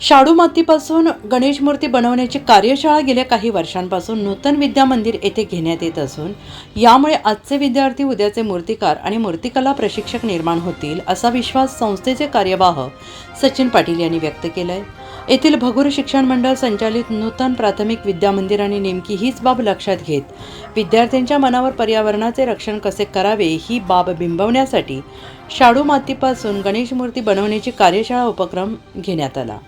शाडू मातीपासून गणेश मूर्ती बनवण्याची कार्यशाळा गेल्या काही वर्षांपासून नूतन विद्या मंदिर येथे घेण्यात येत असून यामुळे आजचे विद्यार्थी उद्याचे मूर्तिकार आणि मूर्तिकला प्रशिक्षक निर्माण होतील असा विश्वास संस्थेचे कार्यवाह सचिन पाटील यांनी व्यक्त केला आहे येथील भगूर शिक्षण मंडळ संचालित नूतन प्राथमिक विद्या मंदिर आणि नेमकी हीच बाब लक्षात घेत विद्यार्थ्यांच्या मनावर पर्यावरणाचे रक्षण कसे करावे ही बाब बिंबवण्यासाठी शाडू मातीपासून गणेश मूर्ती बनवण्याची कार्यशाळा उपक्रम घेण्यात आला.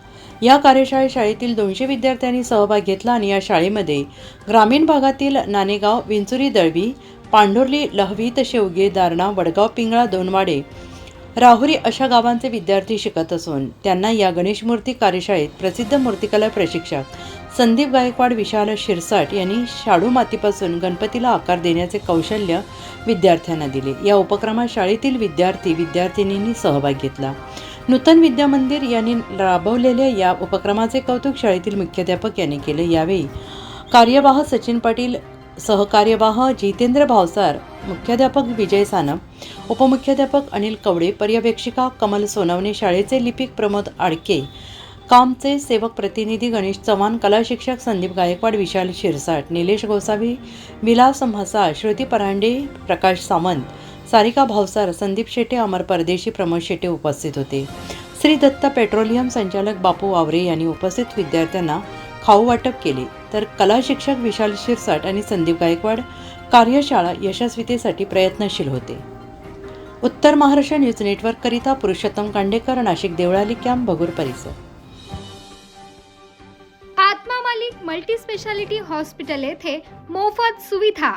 या कार्यशाळेत शाळेतील दोनशे विद्यार्थ्यांनी सहभाग घेतला आणि या शाळेमध्ये ग्रामीण भागातील नाणेगाव विंचुरी दळवी पांढुर्ली लहवीत शेवगे दारणा वडगाव पिंगळा दोनवाडे राहुरी अशा गावांचे विद्यार्थी शिकत असून त्यांना या गणेश मूर्ती कार्यशाळेत प्रसिद्ध मूर्तिकला प्रशिक्षक संदीप गायकवाड विशाल शिरसाट यांनी शाडू मातीपासून गणपतीला आकार देण्याचे कौशल्य विद्यार्थ्यांना दिले. या उपक्रमात शाळेतील विद्यार्थी विद्यार्थिनींनी सहभाग घेतला. नूतन विद्या मंदिर यांनी राबवलेल्या या उपक्रमाचे कौतुक शाळेतील मुख्याध्यापक यांनी केले यावेळी कार्यवाह सचिन पाटील सहकार्यवाह जितेंद्र भावसार मुख्याध्यापक विजय सानप उपमुख्याध्यापक अनिल कवडे पर्यवेक्षिका कमल सोनवणे शाळेचे लिपिक प्रमोद आडके कामचे सेवक प्रतिनिधी गणेश चव्हाण कला शिक्षक संदीप गायकवाड विशाल शिरसाट निलेश गोसावी विलास म्हसा श्रुती परांडे प्रकाश सावंत सारिका भावसार संदीप शेटे अमर परदेशी प्रमोद शेटे उपस्थित होते. श्री दत्त पेट्रोलियम संचालक बापू वावरे यांनी उपस्थित विद्यार्थ्यांना खाऊ वाटप केले. तर कला शिक्षक विशाल शिरसाट आणि संदीप गायकवाड कार्यशाळा यशस्वीतेसाठी प्रयत्नशील होते. उत्तर महाराष्ट्र न्यूज नेटवर्ककरिता पुरुषोत्तम कांडेकर नाशिक देवळाली कॅम्प भगूर परिसर. Atma Malik multi speciality hospital येथे मोफत सुविधा.